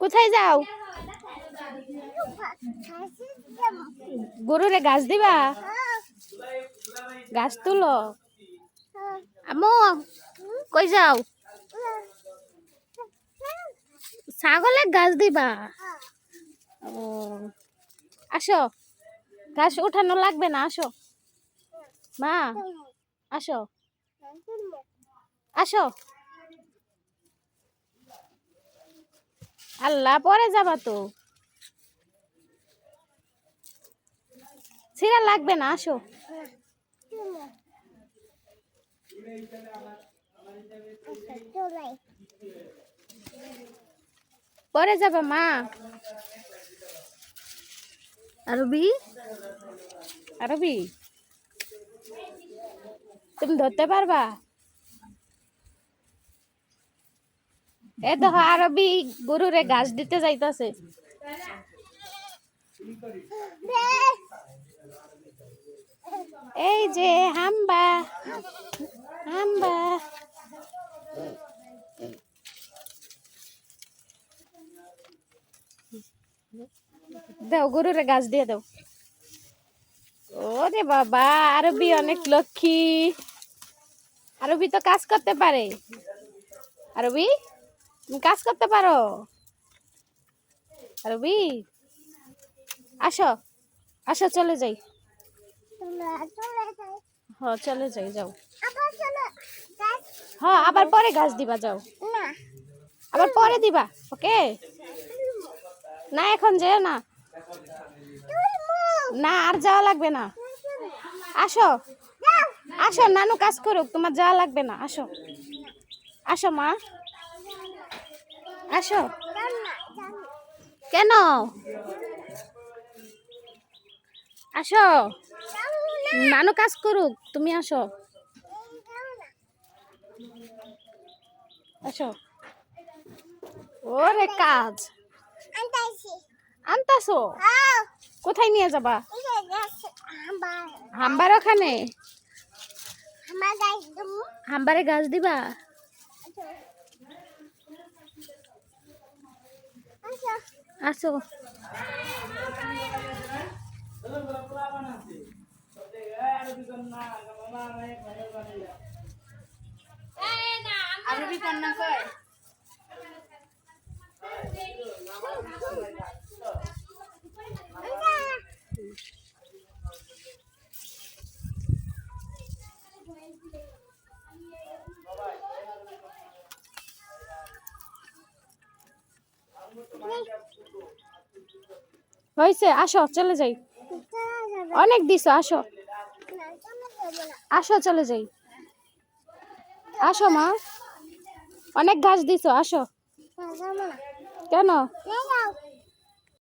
কোথায় যাও? গরুরে গাছ দিবা? গাছ তুলো। আমো, কই যাও? ছাগলের গাছ দিবা? ও, আসো। গাছ উঠানো লাগবে না, আসো। মা, আসো। আসো। আল্লাহ, পরে যাবা তো। ছিঁড়া লাগবে না, আসো। পরে যাবা, মা। আরবি? আরবি? তুমি ধরতে পারবা? এ দেখো আরবি গরুরে ঘাস দিতে যাইতাছে। এই যে হাম্বা হাম্বা। দাও, গরুরে গাছ দিয়ে দাও। ওরে বাবা, আরবি অনেক লক্ষ্মী। আরবি তো কাজ করতে পারে। আরবি? কাজ করতে পারো। রবি, আসো আসো, চলে যাই। হ, চলে যাই, যাও। হ্যাঁ আবার পরে গাছ দিবা, যাও। আবার পরে দিবা, ওকে? না, এখন যেও না। না, আর যাওয়া লাগবে না। আসো আসো, নানু কাজ করুক, তোমার যাওয়া লাগবে না। আসো। আসো, মা। আসো। কেন? আসো। নানু কাজ করুক তুমি আসো। আসো। ওরে কাজ। আনতাছো? কোথায় নিয়ে যাবা? হাম্বার ওখানে? হাম্বারে গাছ দিবা। আসো। আরবি কন্যা কয়? হয়েছে? আসো, চলে যাই। অনেক দিস আসো। আসো, চলে যাই। আসো মা। অনেক ঘাস দিছো, আসো। কেন?